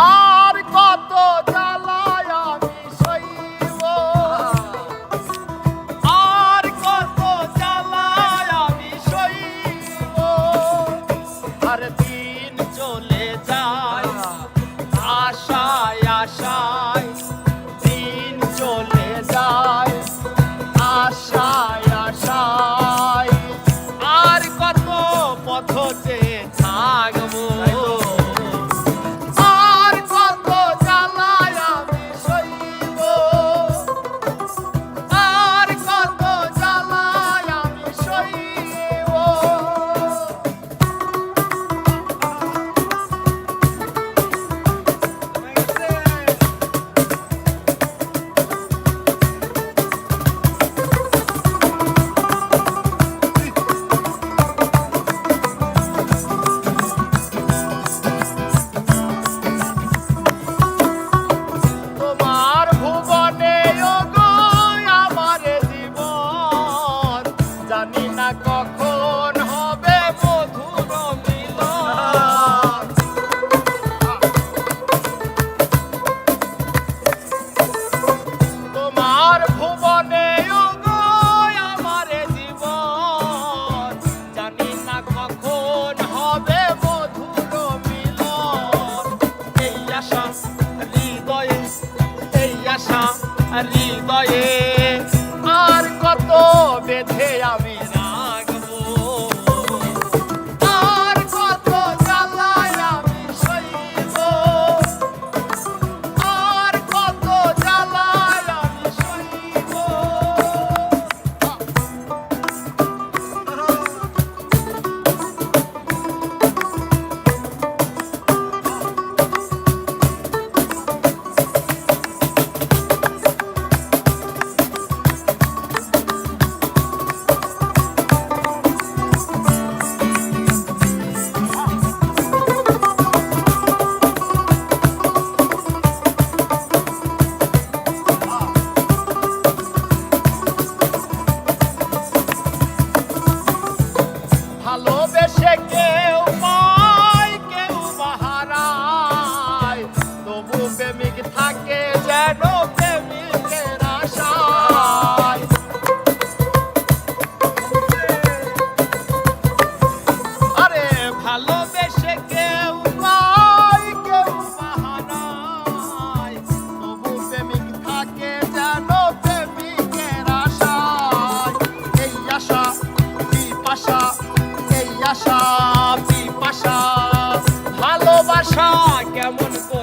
আর হৃদয়ে আর কত বেঁধে আমি I wanna go